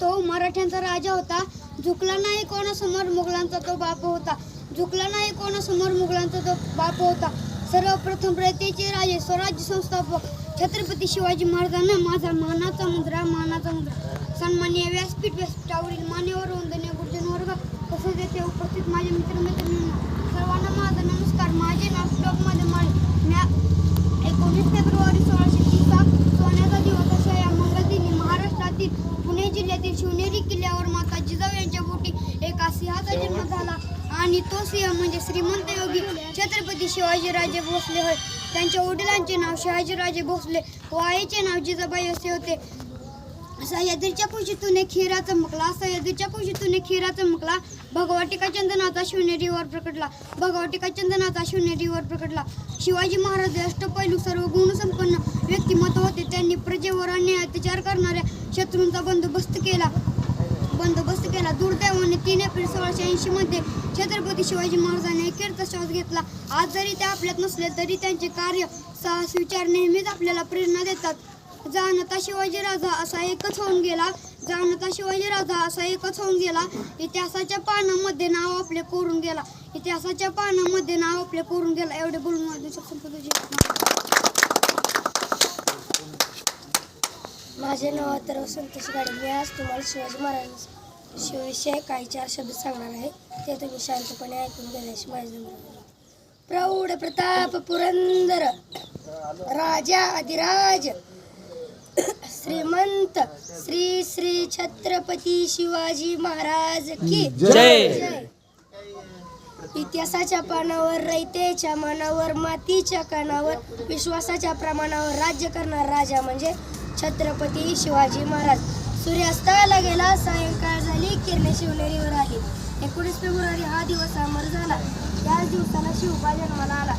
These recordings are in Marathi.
तो मराठ्यांचा राजा होता. झुकला नाही कोणासमोर मुघलांचा तो बाप होता. झुकला नाही कोणासमोर मुघलांचा तो बाप होता. सर्वप्रथम रयतेचे राजे स्वराज्य संस्थापक छत्रपती शिवाजी महाराजांना माझा मानाचा मुद्रा मानाचा मुद्रा. सन्मान्य व्यासपीठ व्यासपीठावरील मान्यवर वंदनीय गुरुजन वर्ग तसेच येथे उपस्थित माझे मित्र मैत्रिणींना सर्वांना माझा नमस्कार माझे नाव श्लोकमध्ये माळे म्या एकोणीस फेब्रुवारी सोळाशे तीसचा सोन्याचा दिवस अशा या मंगलदिनी महाराष्ट्रातील पुणे जिल्ह्यातील शिवनेरी किल्ल्यावर माता जिजाऊ यांच्या पोटी एका जन्म झाला. आणि तो सिंह म्हणजे श्रीमंत योगी छत्रपती शिवाजीराजे भोसले होय. त्यांच्या वडिलांचे नाव शहाजीराजे भोसले. व आईचे नाव जिजाबाई असे होते. सह्याद्रीच्या कुशीतून एक हिरा चमकला. सह्याद्रीच्या कुशीतून एक हिरा चमकला. भगवाटिका चंदनाचा शिवनेरीवर प्रकटला. भगवाटिका चंदनाचा शिवनेरीवर प्रकटला. शिवाजी महाराज अष्टपैलू सर्व गुणसंपन्न व्यक्तिमत्व होते. त्यांनी प्रजेवर अन्याय अत्याचार करणाऱ्या शत्रूंचा बंदोबस्त केला. बंदोबस्त केला. दुर्दैवाने तीन एप्रिल सोळाशे ऐंशी मध्ये छत्रपती शिवाजी महाराजांनी अखेरचा श्वास घेतला. आज जरी ते आपल्यात नसले तरी त्यांचे कार्य साहस विचार नेहमीच आपल्याला प्रेरणा देतात. जाणता शिवाजी राजा असा एकच होऊन गेला. जाणता शिवाजी राजा असा एकच होऊन गेला. इतिहासाच्या पानामध्ये नाव आपले कोरून गेला. इतिहासाच्या पानामध्ये नाव आपले कोरून गेला. एवढे बोलून माझे माझे नाव तर संतोष गाडे मी आज तुम्हाला शिवाजी महाराज शिवविषयी काही चार शब्द सांगणार आहे ते तुम्ही शांतपणे ऐकून घेण्याची माझी. प्रौढ प्रताप पुरंदर राजा अधिराज श्रीमंत श्री श्री छत्रपती शिवाजी महाराज की जय. इतिहासाच्या पानावर रयतेच्या मनावर मातीच्या कानावर विश्वासाच्या प्रमाणावर राज्य करणारा राजा म्हणजे छत्रपती शिवाजी महाराज. सूर्यास्ताला गेला सायंकाळ झाली किरणे शिवनेरीवर आली. एकोणीस फेब्रुवारी हा दिवस अमर झाला. याच दिवसाला शिवबा जन्माला आला.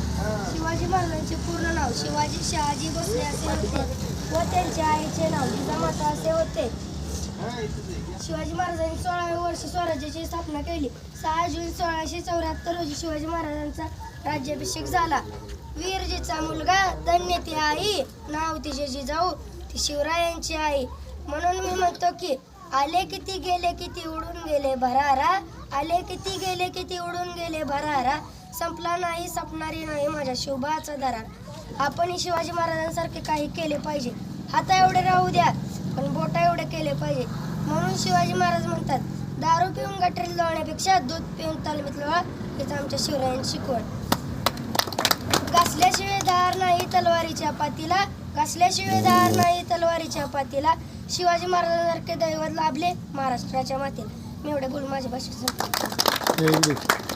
शिवाजी महाराजांचे पूर्ण नाव शिवाजी शहाजी भोसले असे होते व त्यांच्या आईचे नाव जिजामाता असे होते. शिवाजी महाराजांनी सोळाव्या वर्षी स्वराज्याची स्थापना केली. सहा जून सोळाशे चौऱ्याहत्तर रोजी शिवाजी महाराजांचा राज्याभिषेक झाला. वीरजीचा मुलगा धन्य ती आई नाव तिचे जिजाऊ. ती शिवरायांची आई. म्हणून मी म्हणतो की आले किती गेले किती उडून गेले भरारा. आले किती गेले किती उडून गेले भरारा. संपला नाही संपणारी नाही माझ्या शुभाचा दरार आपणही शिवाजी महाराजांसारखे काही केले पाहिजे. हाता एवढे राहू द्या पण बोटा एवढे केले पाहिजे. म्हणून शिवाजी महाराज म्हणतात दारू पिऊन गटरीत लोळण्यापेक्षा दूध पिऊन तालमीत लोळा हेच आमच्या शिवरायांची शिकवण घासल्याशिवाय धार नाही तलवारी तलवारीच्या पातीला घासल्याशिवाय धार नाही तलवारीच्या पातीला शिवाजी महाराजांसारखे दैवत लाभले महाराष्ट्राच्या मातीला मी एवढे बोलून माझ्या भाषेत